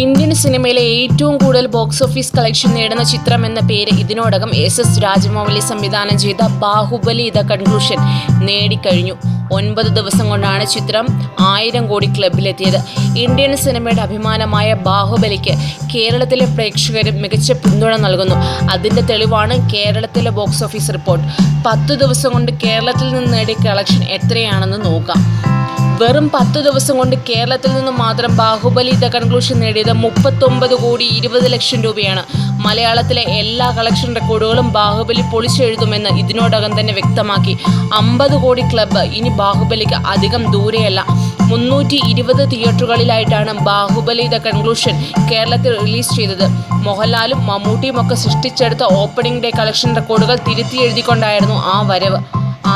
Indian സിനിമയിലെ ഏറ്റവും കൂടുതൽ ബോക്സ് ഓഫീസ് കളക്ഷൻ നേടുന്ന ചിത്രം എന്ന പേര് ഇതിനോടകം എസ് എസ് രാജമൗലി സംവിധാനം ചെയ്ത ബാഹുബലി ദ കൺക്ലൂഷൻ നേടിക്കഴിഞ്ഞു. ഒൻപത് ദിവസം കൊണ്ടാണ് ചിത്രം ആയിരം കോടി ക്ലബിലെത്തിയത്. ഇന്ത്യൻ സിനിമയുടെ അഭിമാനമായ ബാഹുബലിക്ക് കേരളത്തിലെ പ്രേക്ഷകരും മികച്ച പിന്തുണ നൽകുന്നു. അതിന്റെ തെളിവാണ് കേരളത്തിലെ ബോക്സ് ഓഫീസ് റിപ്പോർട്ട്. പത്ത് ദിവസം കൊണ്ട് കേരളത്തിൽ നിന്ന് നേടിയ കളക്ഷൻ എത്രയാണെന്ന് നോക്കാം. വെറും പത്ത് ദിവസം കൊണ്ട് കേരളത്തിൽ നിന്ന് മാത്രം ബാഹുബലി ദ കൺക്ലൂഷൻ നേടിയത് മുപ്പത്തൊമ്പത് കോടി ഇരുപത് ലക്ഷം രൂപയാണ്. മലയാളത്തിലെ എല്ലാ കളക്ഷൻ റെക്കോർഡുകളും ബാഹുബലി പൊളിച്ചെഴുതുമെന്ന് ഇതിനോടകം തന്നെ വ്യക്തമാക്കി. അമ്പത് കോടി ക്ലബ്ബ് ഇനി ബാഹുബലിക്ക് അധികം ദൂരെയല്ല. മുന്നൂറ്റി ഇരുപത് തിയേറ്ററുകളിലായിട്ടാണ് ബാഹുബലി ദ കൺക്ലൂഷൻ കേരളത്തിൽ റിലീസ് ചെയ്തത്. മോഹൻലാലും മമ്മൂട്ടിയും ഒക്കെ സൃഷ്ടിച്ചെടുത്ത ഓപ്പണിംഗ് ഡേ കളക്ഷൻ റെക്കോർഡുകൾ തിരുത്തി എഴുതിക്കൊണ്ടായിരുന്നു ആ വരവ്.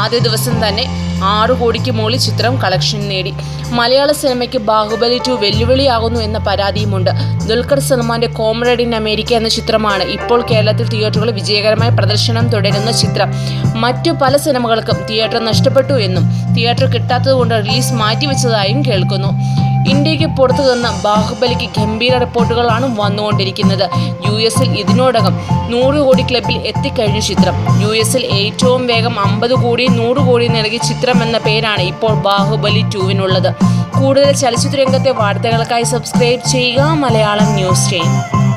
ആദ്യ ദിവസം തന്നെ ആറു കോടിക്ക് മുകളിൽ ചിത്രം കളക്ഷൻ നേടി. മലയാള സിനിമയ്ക്ക് ബാഹുബലി ടു വെല്ലുവിളിയാകുന്നു എന്ന പരാതിയുമുണ്ട്. ദുൽഖർ സൽമാന്റെ കോമ്രേഡ് ഇൻ അമേരിക്ക എന്ന ചിത്രമാണ്. ഇപ്പോൾ കേരളത്തിൽ തിയേറ്ററുകളിൽ വിജയകരമായ പ്രദർശനം തുടരുന്ന ചിത്രം. മറ്റു പല സിനിമകൾക്കും തിയേറ്റർ നഷ്ടപ്പെട്ടു എന്നും തിയേറ്റർ കിട്ടാത്തതുകൊണ്ട് റിലീസ് മാറ്റിവെച്ചതായും കേൾക്കുന്നു. ഇന്ത്യയ്ക്ക് പുറത്തു നിന്ന് ബാഹുബലിക്ക് ഗംഭീര റിപ്പോർട്ടുകളാണ് വന്നുകൊണ്ടിരിക്കുന്നത്. യു എസിൽ ഇതിനോടകം നൂറ് കോടി ക്ലബിൽ എത്തിക്കഴിഞ്ഞു ചിത്രം. യു എസിൽ ഏറ്റവും വേഗം അമ്പത് കോടി നൂറ് കോടി നൽകിയ ചിത്രം എന്ന പേരാണ് ഇപ്പോൾ ബാഹുബലി ടൂവിനുള്ളത്. കൂടുതൽ ചലച്ചിത്ര രംഗത്തെ വാർത്തകൾക്കായി സബ്സ്ക്രൈബ് ചെയ്യുക മലയാളം ന്യൂസ് ചെയിൻ